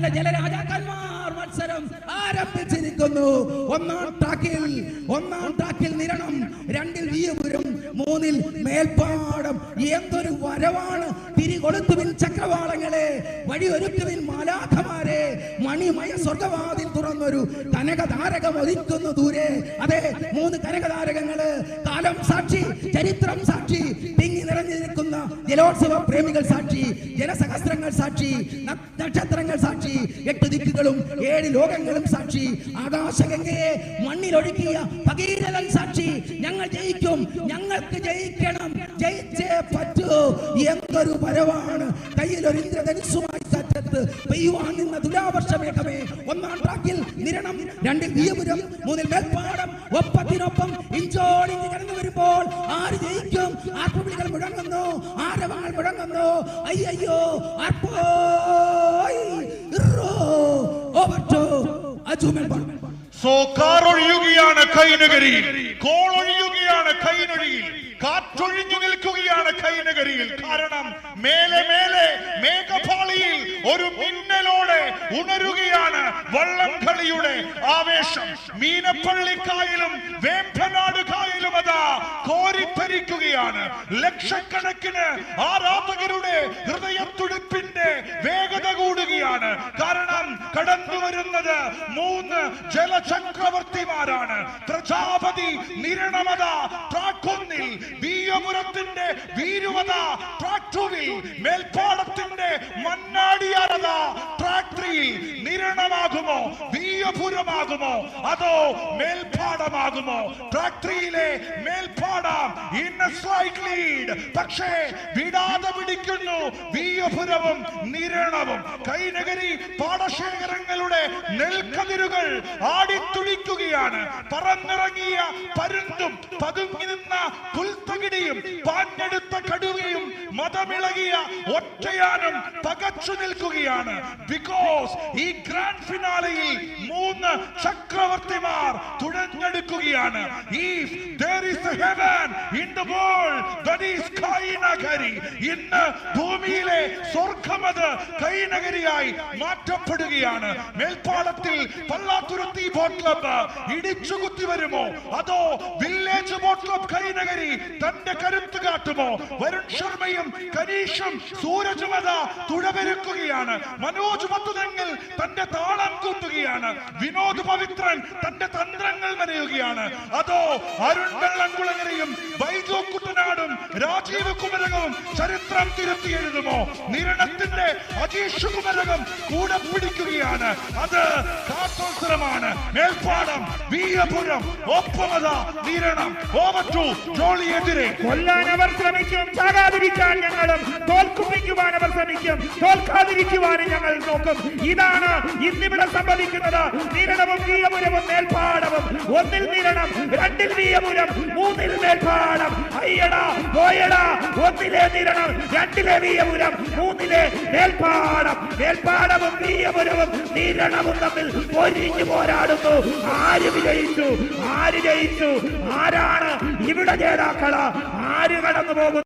ഞങ്ങളുടെ ജലരാജാക്കന്മാർ മത്സരം ആരംഭിച്ചിരിക്കുന്നു. ഒന്നാം ട്രാക്കിൽ ഒന്നാം ട്രാക്കിൽ നിരണം. രണ്ടിൽ വീയപുരം മൂന്നിൽ മേൽപ്പാടം. എന്തൊരു വരവാണ്. തിരികൊളുത്തുവിൻ ചക്രവാളങ്ങളെ വഴിയൊരുക്കുവിൻ മാലാഖമാരെ. മണിമയ സ്വർഗവാതിൽ തുറന്നൊരു കനകതാരകം ഒതിക്കുന്നു ദൂരെ. അതെ മൂന്ന് കനകതാരകങ്ങൾ. കാലം സാക്ഷി ചരിത്രം സാക്ഷി. തിങ്ങി നിറഞ്ഞു നിൽക്കുന്ന ജലോത്സവ പ്രേമികൾ സാക്ഷി ജനസഹസ്രങ്ങൾ സാക്ഷി ന- ലോകങ്ങളും സാക്ഷി. ആകാശഗംഗയെ മണ്ണിലൊഴുക്കിയ ഭഗീരഥൻ സാക്ഷി. ഞങ്ങൾ ജയിക്കും. ഞങ്ങൾക്ക് ജയിക്കണം. ജയിച്ചേ പറ്റൂ. എന്തൊരു വരവാണ്. കയ്യിൽ ഒരു ഇന്ദ്രധനുസുമായി സറ്റത്ത് പെയ്യുവാൻ നിന്ന തുലാവർഷ ഒന്നാം ട്രാക്കിൽ നിരണം. രണ്ടിൽ വീയപുരം മൂന്നിൽ മേൽപ്പാടം. ഒപ്പത്തിനൊപ്പം ഇഞ്ചോടി കടന്നു വരുമ്പോൾ ആര് ജയിക്കും? ആർപ്പുവിളികൾ മുഴങ്ങുന്നു. ആരവങ്ങൾ മുഴങ്ങുന്നു. അയ്യോ ആർപ്പോയ് സോ കൈനഗരിയിൽ. കോളൊഴിയുകയാണ് കൈനൊഴിയിൽ. കാറ്റൊഴിഞ്ഞു നിൽക്കുകയാണ് കൈനഗരിയിൽ. കാരണം മേലെ മേലെ മേഘപാളിയിൽ ഒരു മിന്നലോടെ ഉണരുകയാണ് വള്ളം കളിയുടെ ആവേശം. മീനപ്പള്ളിക്കായലും വേമ്പനാട് കായലും അതാ കോരിത്തരിക്കുകയാണ് ലക്ഷക്കണക്കിന് ആരാധകരുടെ ഹൃദയത്തുടിപ്പിന്റെ വേഗത കൂടുകയാണ്. കാരണം കടന്നു വരുന്നത് മൂന്ന് ജലചക്രവർത്തിമാരാണ്. പ്രജാപതി നിരണമത ട്രാക്കൊന്നിൽ വീയപുരത്തിന്റെ വീരുവത ട്രാക്ടുവിൽ മേൽപ്പാടത്തിന്റെ മണ്ണാടിയാരത ട്രാക്ടറിയിൽ നിരണമാകുമോ? വീയപുരമാകുമോ? അതോ മേൽപ്പാടമാകുമോ? ട്രാക്ടറിയിലെ മേൽപ്പാടം ലീഡ്. പക്ഷേ വിടാതെ പിടിക്കുന്നു. വീയപുരവും നിരണവും. കൈനഗരി പാടശേഖരങ്ങളുടെ നെൽക്കതിരുകൾ ആടിത്തുളിക്കുകയാണ്. പറന്നിറങ്ങിയ പരുന്തും പതുങ്ങി നിന്ന പുൽത്തകിടിയും പാഞ്ഞെടുത്ത കടുവയും മതമിളകിയ ഒറ്റയാനം തകച്ചു നിൽക്കുകയാണ്. ബിക്കോസ് ഈ ഗ്രാൻഡ് ഫിനാലയിൽ മൂന്ന് ചക്രവർത്തിമാർ തുഴഞ്ഞെടുക്കുകയാണ്. If there is a heaven in the world, that Kainakary ഇന്ന് ഭൂമിയിലെ സ്വർഗമത് കൈനഗരിയായി മാറ്റപ്പെടുകയാണ്. മേൽപ്പാടത്തിൽ പള്ളാത്തുരുത്തി ബോട്ട് ക്ലബ്ബ് ഇടിച്ചു കുത്തി വരുമോ? അതോ വില്ലേജ് ബോട്ട് ക്ലബ് കൈനഗരി തന്റെ കരുത്ത് കാട്ടുമോ? വരുൺ ശർമ്മയും കനീഷും സൂരജുമത തുഴപെരുക്കുകയാണ് മനോജ് മത്തുതങ്ങൾ തന്റെ താളം കൂട്ടുകയാണ്. വിനോദ് പവിത്രൻ തന്റെ തന്ത്രങ്ങൾ മെനയുകയാണ്. അതോ അരുൺ വെള്ളംകുളങ്ങരയും ബൈജു കുട്ടനാടും രാജീവ് കുമരകവും ചരിത്രം തിരുത്തി എഴുതുമോ നിരണത്തിന്റെ അജീഷുകുമരകം കൂടെ പിടിക്കുകയാണ്. അത് കാത്തോത്സരമാണ്. മേൽപ്പാടം വീരപുരം ഒപ്പമത നിരണം ഓവറ്റു ജോളിയെതിരെ. കൊല്ലാൻ അവർ ശ്രമിക്കും ചാകാതിരിക്കാൻ ഞങ്ങളും തോൽക്കുപ്പിക്കുവാൻ അവർ ശ്രമിക്കും തോൽക്കാതിരിക്കുവാനും ഞങ്ങൾ നോക്കും. ഇതാണ് ഇന്നിവിടെ സംഭവിക്കുന്നത്. നിരണവും വീരപുരവും മേൽപ്പാടവും. ഒന്നിൽ നിരണം രണ്ടിൽ വീരപുരം മൂന്നിൽ മേൽപ്പാടം. അയ്യടാ പോയടാ ഒന്നിലെ നിരണം രണ്ടിലെ വീയപുരം മൂന്നിലെ മേൽപ്പാടം. മേൽപ്പാടവും വീയപുരവും നിരണവും തമ്മിൽ ഒരിഞ്ഞു പോരാടുന്നു. ആര് വിജയിച്ചു? ആര് ജയിച്ചു? ആരാണ് ഇവിടെ ജേതാക്കൾ? ആര് കടന്നു പോകുന്നു